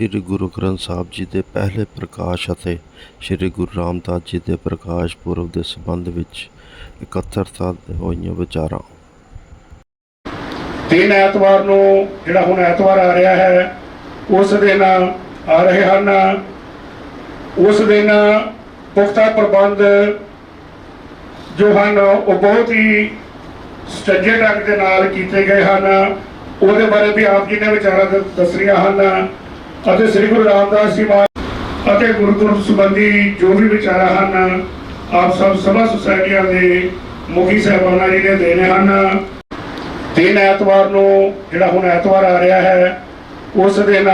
ਸ੍ਰੀ ਗੁਰੂ ਗ੍ਰੰਥ ਸਾਹਿਬ ਜੀ ਦੇ ਪਹਿਲੇ ਪ੍ਰਕਾਸ਼ ਅਤੇ ਸ੍ਰੀ ਗੁਰੂ ਰਾਮਦਾਸ ਜੀ ਦੇ ਪ੍ਰਕਾਸ਼ ਪੁਰਬ ਦੇ ਸੰਬੰਧ ਵਿੱਚ ਇਕੱਤਰਤਾ ਹੋਈਆਂ ਵਿਚਾਰਾਂ। ਤਿੰਨ ਐਤਵਾਰ ਨੂੰ ਜਿਹੜਾ ਹੁਣ ਐਤਵਾਰ ਆ ਰਿਹਾ ਹੈ, ਉਸ ਦਿਨ ਆ ਰਹੇ ਹਨ। ਉਸ ਦਿਨ ਪੁਖਤਾ ਪ੍ਰਬੰਧ ਜੋ ਹਨ, ਉਹ ਬਹੁਤ ਹੀ ਸੱਜੇ ਢੰਗ ਦੇ ਨਾਲ ਕੀਤੇ ਗਏ ਹਨ। ਉਹਦੇ ਬਾਰੇ ਵੀ ਆਪ ਜੀ ਨੇ ਵਿਚਾਰਾਂ ਦ- ਦੱਸੀਆਂ ਹਨ। ਅਤੇ ਸ੍ਰੀ ਗੁਰੂ ਰਾਮਦਾਸ ਜੀ ਮਹਾਰਾਜ ਅਤੇ ਗੁਰਪੁਰਬ ਸੰਬੰਧੀ ਜੋ ਵੀ ਵਿਚਾਰਾਂ ਹਨ, ਆਪ ਸਭ ਸਭਾ ਸੁਸਾਇਟੀਆਂ ਦੇ ਮੁਖੀ ਸਾਹਿਬਾਨਾਂ ਜੀ ਨੇ ਦੇਣੇ ਹਨ। ਤਿੰਨ ਐਤਵਾਰ ਨੂੰ ਜਿਹੜਾ ਹੁਣ ਐਤਵਾਰ ਆ ਰਿਹਾ ਹੈ, ਉਸ ਦਿਨ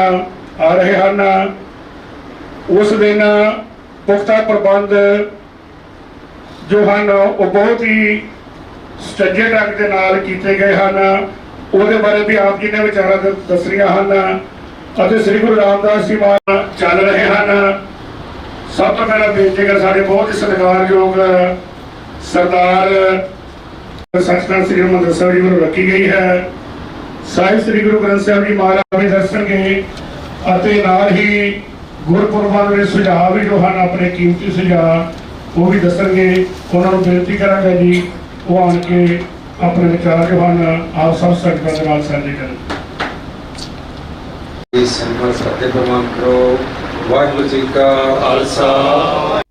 ਆ ਰਹੇ ਹਨ। ਉਸ ਦਿਨ ਪੁਖਤਾ ਪ੍ਰਬੰਧ ਜੋ ਹਨ, ਉਹ ਬਹੁਤ ਹੀ ਸੱਜੇ ਢੰਗ ਦੇ ਨਾਲ ਕੀਤੇ ਗਏ ਹਨ। ਉਹਦੇ ਬਾਰੇ ਵੀ ਆਪ ਜੀ ਨੇ ਵਿਚਾਰਾਂ ਦ- ਰਹੀਆਂ ਹਨ। ਅਤੇ ਸ੍ਰੀ ਗੁਰੂ ਰਾਮਦਾਸ ਜੀ ਮਾਨ ਚੱਲ ਰਹੇ ਹਨ। ਸਭ ਤੋਂ ਪਹਿਲਾਂ ਬੇਨਤੀ ਕਰ ਸਾਡੇ ਬਹੁਤ ਹੀ ਸਤਿਕਾਰਯੋਗ ਸਰਦਾਰ ਸੱਚਖੰਡ ਸ੍ਰੀ ਹਰਿਮੰਦਰ ਸਾਹਿਬ ਜੀ ਵੱਲੋਂ ਰੱਖੀ ਗਈ ਹੈ। ਸਾਹਿਬ ਸ੍ਰੀ ਗੁਰੂ ਗ੍ਰੰਥ ਸਾਹਿਬ ਜੀ ਮਹਾਰਾਜ ਵੀ ਦੱਸਣਗੇ ਅਤੇ ਨਾਲ ਹੀ ਗੁਰਪੁਰਬਾਂ ਦੇ ਸੁਝਾਅ ਵੀ ਜੋ ਹਨ, ਆਪਣੇ ਕੀਮਤੀ ਸੁਝਾਅ, ਉਹ ਵੀ ਦੱਸਣਗੇ। ਉਹਨਾਂ ਨੂੰ ਬੇਨਤੀ ਕਰਾਂਗਾ ਜੀ, ਉਹ ਆਣ ਕੇ ਆਪਣੇ ਵਿਚਾਰ ਜੋ ਹਨ, ਆਪ ਸਭ ਸੰਗਤਾਂ ਦੇ ਨਾਲ ਸਾਂਝੇ ਕਰਨ। ਇਸ ਸੰਕਲਪ ਸਤਿ ਪ੍ਰਮਾਨ ਕਰੋ ਵਾਹਿਗੁਰੂ ਜੀ ਕਾ ਖਾਲਸਾ।